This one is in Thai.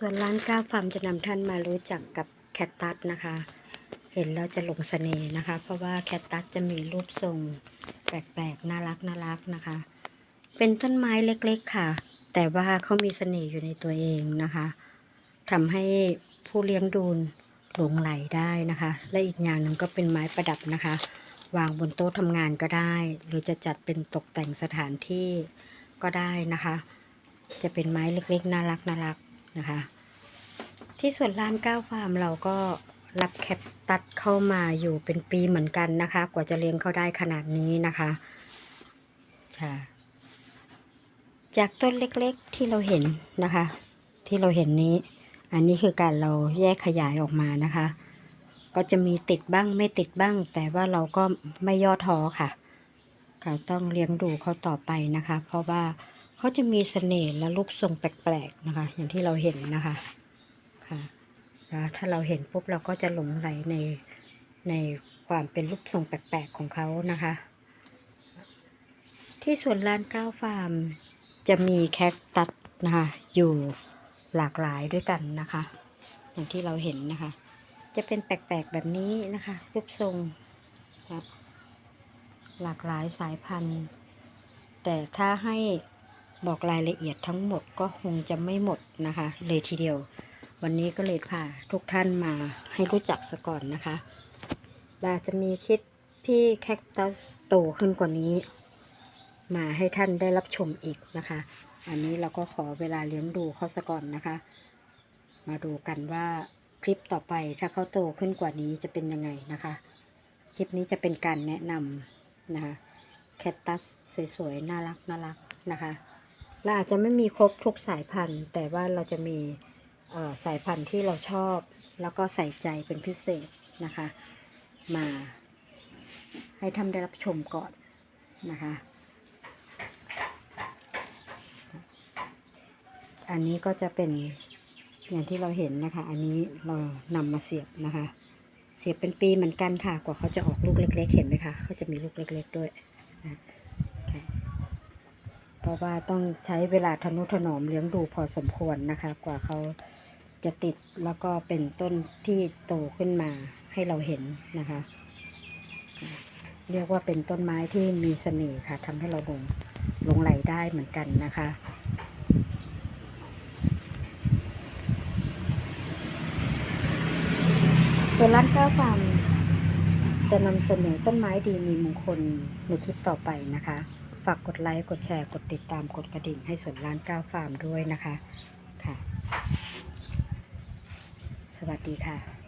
ส่วนร้านก้าวฟาร์มจะนำท่านมารู้จักกับแคตตัสนะคะ เห็นแล้วจะหลงเสน่ห์นะคะ เพราะว่าแคตตัสจะมีรูปทรงแปลกๆ น่ารักน่ารักนะคะ เป็นต้นไม้เล็กๆค่ะ แต่ว่าเขามีเสน่ห์อยู่ในตัวเองนะคะทำให้ผู้เลี้ยงดูหลงไหลได้นะคะ และอีกอย่างหนึ่งก็เป็นไม้ประดับนะคะ วางบนโต๊ะทำงานก็ได้ หรือจะจัดเป็นตกแต่งสถานที่ก็ได้นะคะ จะเป็นไม้เล็กๆ น่ารักน่ารัก นะคะ ที่สวนลานก้าวฟาร์มเราก็รับแคปตัดเข้ามาอยู่เป็นปีเหมือนกันนะคะ กว่าจะเลี้ยงเขาได้ขนาดนี้นะคะค่ะจากต้นเล็กๆที่เราเห็นนะคะ ที่เราเห็นนี้ อันนี้คือการเราแยกขยายออกมานะคะ ก็จะมีติดบ้างไม่ติดบ้าง แต่ว่าเราก็ไม่ย่อท้อค่ะค่ะต้องเลี้ยงดูเขาต่อไปนะคะ เพราะว่า เขาจะมีเสน่ห์และรูปทรงแปลกๆนะคะ อย่างที่เราเห็นนะคะค่ะแล้วถ้าเราเห็นปุ๊บเราก็จะหลงไหลในในความเป็นรูปทรงแปลกๆของเขานะคะ ที่สวนลานก้าวฟาร์มจะมีแคคตัสนะคะอยู่หลากหลายด้วยกันนะคะ อย่างที่เราเห็นนะคะ จะเป็นแปลกๆแบบนี้นะคะ รูปทรงหลากหลายสายพันธุ์ แต่ถ้าให้ บอกรายละเอียดทั้งหมดก็คงจะไม่หมดนะคะ เลยทีเดียว วันนี้ก็เลยพาทุกท่านมาให้รู้จักซะก่อนนะคะเราจะมีคลิปที่แคคตัสโตขึ้นกว่านี้ มาให้ท่านได้รับชมอีกนะคะ อันนี้เราก็ขอเวลาเลี้ยงดูเขาซะก่อนนะคะ มาดูกันว่าคลิปต่อไปถ้าเขาโตขึ้นกว่านี้จะเป็นยังไงนะคะ คลิปนี้จะเป็นการแนะนำนะคะแคตตัสสวยๆ น่ารักน่ารักนะคะ เราอาจจะไม่มีครบทุกสายพันธุ์ แต่ว่าเราจะมีสายพันธุ์ที่เราชอบ แล้วก็ใส่ใจเป็นพิเศษนะคะ มา ให้ท่านได้รับชมก่อนนะคะ อันนี้ก็จะเป็นอย่างที่เราเห็นนะคะ อันนี้เรานำมาเสียบนะคะ เสียบเป็นปีเหมือนกันค่ะ กว่าเขาจะออกลูกเล็ก ๆ เห็นไหมคะเขาจะมีลูกเล็ก ๆ ด้วยนะ เพราะว่าต้องใช้เวลาทนุถนอมเลี้ยงดูพอสมควรนะคะ กว่าเขาจะติดแล้วก็เป็นต้นที่โตขึ้นมาให้เราเห็นนะคะ เรียกว่าเป็นต้นไม้ที่มีเสน่ห์ค่ะทำให้เราหลงหลงไหลได้เหมือนกันนะคะส่วนร้านข้าวฟาร์มจะนำเสนอต้นไม้ดีมีมงคลในคลิปต่อไปนะคะ ฝากกดไลค์ กดแชร์ กดติดตาม กดกระดิ่งให้ส่วนร้านก้าวฟาร์มด้วยนะคะ ค่ะ สวัสดีค่ะ